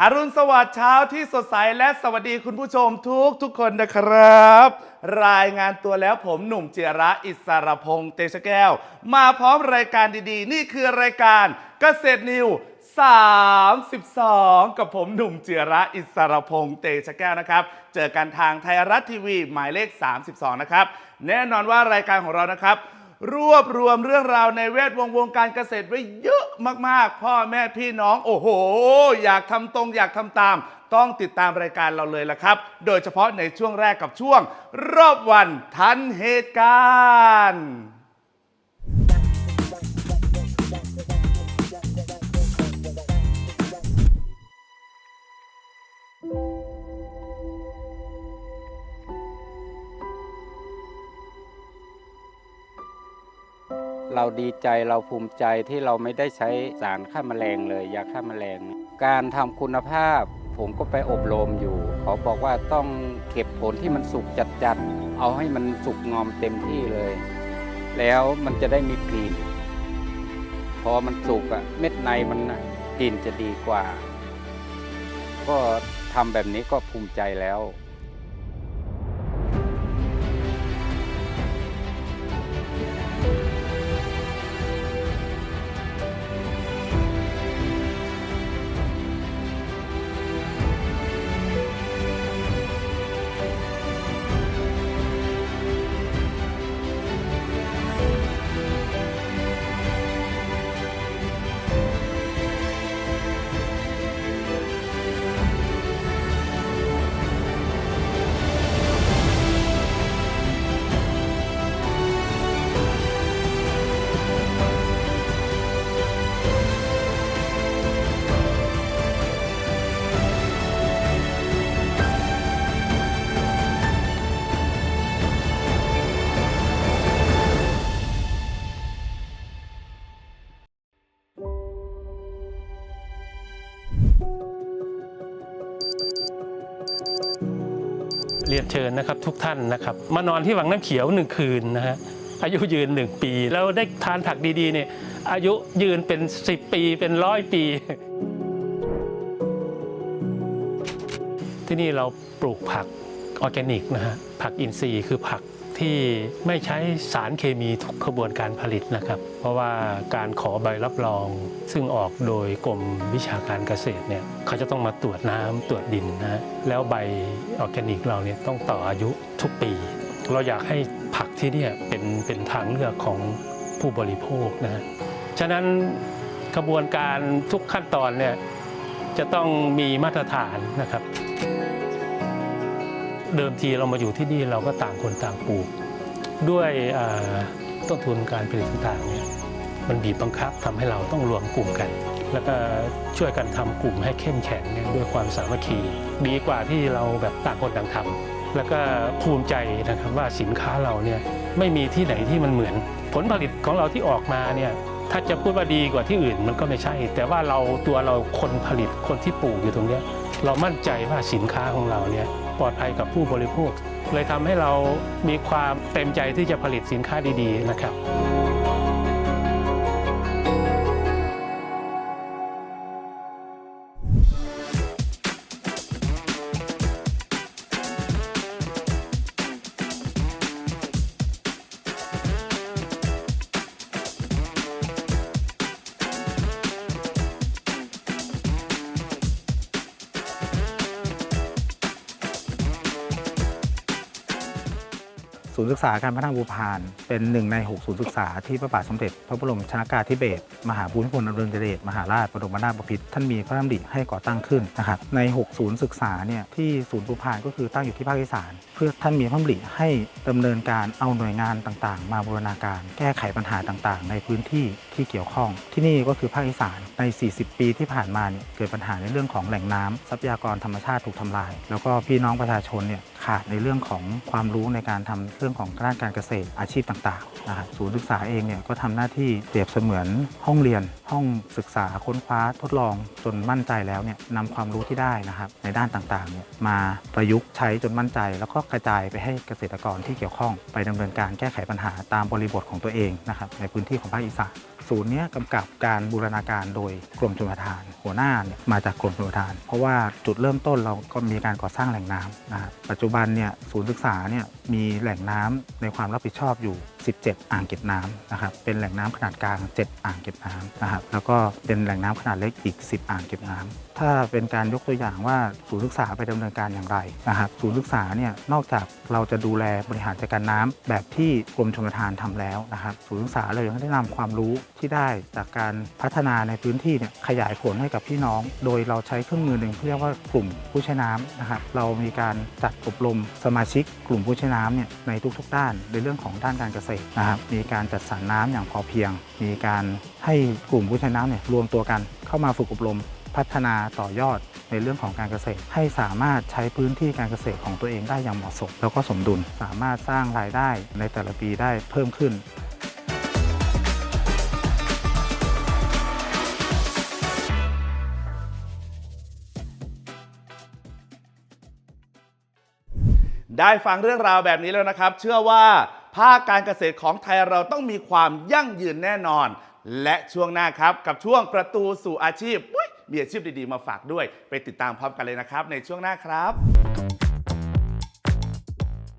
อรุณสวัสดิ์เช้าที่สดใสและสวัสดีคุณผู้ชมทุกทุกคนนะครับ รายงานตัวแล้วผมหนุ่มเจระอิสรพงษ์เตชะแก้ว มาพร้อมรายการดีๆ นี่คือรายการเกษตรนิว 32 กับผมหนุ่มเจระอิสรพงษ์เตชะแก้วนะครับ เจอกันทางไทยรัฐทีวีหมายเลข 32 นะครับ แน่นอนว่ารายการของเรานะครับ รวบรวมเรื่องราวในแวดวงวงการเกษตรไว้เยอะ มากๆ พ่อแม่พี่น้อง โอ้โห อยากทำตรงอยากทำตาม ต้องติดตามรายการเราเลยละครับ โดยเฉพาะในช่วงแรกกับช่วง รอบวันทันเหตุการณ์ เราดีใจเราภูมิใจที่เราไม่ได้ใช้สารฆ่าแมลงเลยยาฆ่าแมลง การทำคุณภาพผมก็ไปอบรมอยู่เขาบอกว่าต้องเก็บผลที่มันสุกจัดๆเอาให้มันสุกงอมเต็มที่เลย แล้วมันจะได้มีกลิ่นพอมันสุกอะเม็ดในมันกลิ่นจะดีกว่า ก็ทำแบบนี้ก็ภูมิใจแล้ว เรียนเชิญนะครับทุกท่านนะครับ มานอนที่วังน้ำเขียวหนึ่งคืนนะฮะอายุยืนหนึ่งปี แล้วได้ทานผักดีๆเนี่ยอายุยืนเป็น 10 ปีเป็นร้อยปี ที่นี่เราปลูกผักออร์แกนิกนะฮะผักอินทรีย์คือผัก ที่ไม่ใช้สารเคมีทุกกระบวนการผลิตนะครับ เพราะว่าการขอใบรับรอง ซึ่งออกโดยกรมวิชาการเกษตรเนี่ยเขาจะต้องมาตรวจน้ำตรวจดินนะแล้วใบออร์แกนิกเราเนี่ยต้องต่ออายุทุกปี เราอยากให้ผักที่นี่เป็นเป็นทางเลือกของผู้บริโภคนะฮะฉะนั้นกระบวนการทุกขั้นตอนเนี่ยจะต้องมีมาตรฐานนะครับ เดิมทีเรามาอยู่ที่นี่เราก็ต่างคนต่างปลูก ด้วยต้นทุนการผลิตต่างๆเนี่ยมันบีบบังคับทำให้เราต้องรวมกลุ่มกัน แล้วก็ช่วยกันทำกลุ่มให้เข้มแข็งเนี่ยด้วยความสามัคคี ดีกว่าที่เราแบบต่างคนต่างทำแล้วก็ภูมิใจนะครับว่าสินค้าเราเนี่ยไม่มีที่ไหนที่มันเหมือน ผลผลิตของเราที่ออกมาเนี่ยถ้าจะพูดว่าดีกว่าที่อื่นมันก็ไม่ใช่ แต่ว่าเราตัวเราคนผลิตคนที่ปลูกอยู่ตรงเนี้ยเรามั่นใจว่าสินค้าของเราเนี่ย ปลอดภัยกับผู้บริโภค เลยทำให้เรามีความเต็มใจที่จะผลิตสินค้าดีๆนะครับ ศูนย์ศึกษาการพัฒนาบูพาน เป็นหนึ่งใน 6 ศูนย์ศึกษาที่พระบาทสมเด็จ พระบรมชนากาธิเบศรมหาภูมิพลอดุลยเดชมหาราชบรมนาถบพิตรท่านมีพระดำริให้ก่อตั้งขึ้นนะครับใน 6 ศูนย์ศึกษาเนี่ยที่ศูนย์บูพานก็คือตั้งอยู่ที่ภาคอีสาน เพื่อท่านมีพระดำริให้ดำเนินการเอาหน่วยงานต่างๆ มาบูรณาการแก้ไขปัญหาต่างๆ ในพื้นที่ ที่เกี่ยวข้อง ที่นี่ก็คือภาคอีสานใน 40 ปีที่ผ่านมาเนี่ยเกิดปัญหาในเรื่องของแหล่งน้ำทรัพยากรธรรมชาติถูกทำลาย แล้วก็พี่น้องประชาชนเนี่ยขาดในเรื่องของความรู้ในการทำเรื่องของด้านการเกษตรอาชีพต่างๆนะครับศูนย์ศึกษาเองเนี่ยก็ทำหน้าที่เปรียบเสมือนห้องเรียน ห้องศึกษาค้นคว้าทดลองจนมั่นใจแล้วเนี่ยนำความรู้ที่ได้นะครับในด้านต่างๆเนี่ยมาประยุกต์ใช้จนมั่นใจ แล้วก็กระจายไปให้เกษตรกรที่เกี่ยวข้อง ไปดำเนินการแก้ไขปัญหาตามบริบทของตัวเองนะครับในพื้นที่ของภาคอีสานศูนย์นี้กำกับการบูรณาการโดยกรมชลประทาน หัวหน้าเนี่ยมาจากกรมชลประทาน เพราะว่าจุดเริ่มต้นเราก็มีการก่อสร้างแหล่งน้ำนะครับปัจจุบันเนี่ยศูนย์ศึกษาเนี่ยมีแหล่งน้ำในความรับผิดชอบอยู่ 17 อ่างเก็บน้ำนะครับ เป็นแหล่งน้ำขนาดกลาง 7 อ่างเก็บน้ำนะครับ แล้วก็เป็นแหล่งน้ำขนาดเล็กอีก 10 อ่างเก็บน้ำถ้าเป็นการยกตัวอย่างว่าศูนย์ศึกษาไปดำเนินการอย่างไรนะครับ ศูนย์ศึกษาเนี่ย นอกจากเราจะดูแลบริหารจัดการน้ำแบบที่กรมชลประทานทำแล้วนะครับ ศูนย์ศึกษาเรายังได้นำความรู้ที่ได้จากการพัฒนาในพื้นที่เนี่ยขยายผลให้กับพี่น้อง โดยเราใช้เครื่องมือหนึ่งที่เรียกว่ากลุ่มผู้ใช้น้ำนะครับ เรามีการจัดอบรมสมาชิก กลุ่มผู้ใช้น้ำเนี่ยในทุก ๆ ด้านในเรื่องของด้านการเกษตรนะครับมีการจัดสรรน้ำอย่างพอเพียง มีการให้กลุ่มผู้ใช้น้ำเนี่ยรวมตัวกันเข้ามาฝึกอบรมพัฒนาต่อยอดในเรื่องของการเกษตร ให้สามารถใช้พื้นที่การเกษตรของตัวเองได้อย่างเหมาะสม แล้วก็สมดุลสามารถสร้างรายได้ในแต่ละปีได้เพิ่มขึ้นได้ฟังเรื่องราวแบบนี้แล้วนะครับ เชื่อว่า ภาคการเกษตรของไทยเราต้องมีความยั่งยืนแน่นอน และช่วงหน้าครับ กับช่วงประตูสู่อาชีพมีอาชีพดีๆมาฝากด้วย ไปติดตามพร้อมกันเลยนะครับ ในช่วงหน้าครับ